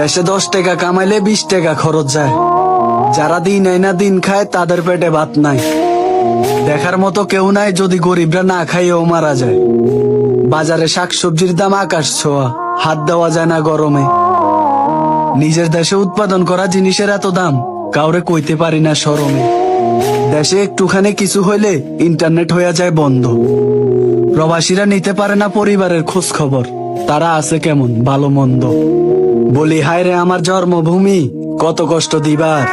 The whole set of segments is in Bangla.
দেশে দশ টাকা কামাইলে বিশ টাকা খরচ যায়। যারা দিন এই না দিন খায়, তাদের পেটে ভাত নাই। দেখার মতো কেউ নাই যদি গরিবরা না খাইয়েও মারা যায়। বাজারে শাকসবজির দাম আকাশ ছোঁয়া, হাত দেওয়া যায় না গরমে। নিজের দেশে উৎপাদন করা জিনিসের এত দাম, কাউরে কইতে পারি না সরমে। দেশে একটুখানি কিছু হইলে ইন্টারনেট হয়ে যায় বন্ধ। প্রবাসীরা নিতে পারে না পরিবারের খোঁজ খবর তারা আছে কেমন, ভালো, মন্দ। বলি হায় রে আমার জন্মভূমি কত কষ্ট দিবার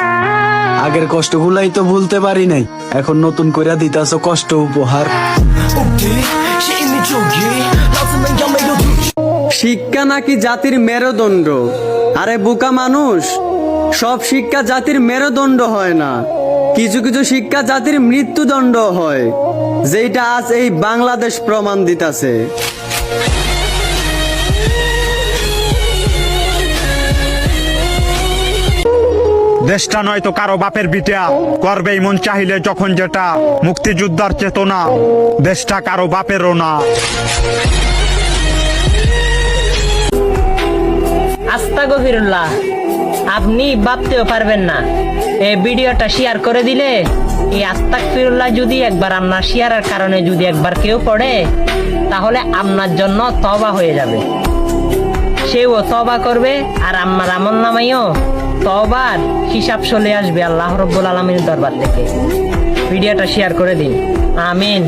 আগের কষ্টগুলাই তো ভুলতে পারি নাই এখন নতুন কইরা দিতাছ কষ্ট উপহার। শিক্ষা নাকি জাতির মেরুদণ্ড? আরে বোকা মানুষ সব শিক্ষা জাতির মেরুদণ্ড হয় না। কিছু কিছু শিক্ষা জাতির মৃত্যুদণ্ড হয় যেটা আজ এই বাংলাদেশ প্রমাণ দিতাছে। দেশটা নয়তো কারও বাপের বিটা করবেই মন চাহিলে যখন যেটা, মুক্তিযোদ্ধার চেতনা। দেশটা কারও বাপেরও না। আস্তা আপনি ভাবতেও পারবেন না। এই ভিডিওটা শেয়ার করে দিলে, এই আস্তাক ফিরুল্লাহ যদি একবার আপনার শেয়ারের কারণে যদি একবার কেউ পড়ে, তাহলে আপনার জন্য তবা হয়ে যাবে। সেও তবা করবে, আর আমার আমল নামাইও তবার হিসাব চলে আসবে আল্লাহ রব্বুল আলমীর দরবার থেকে। ভিডিওটা শেয়ার করে দিন। আমিন।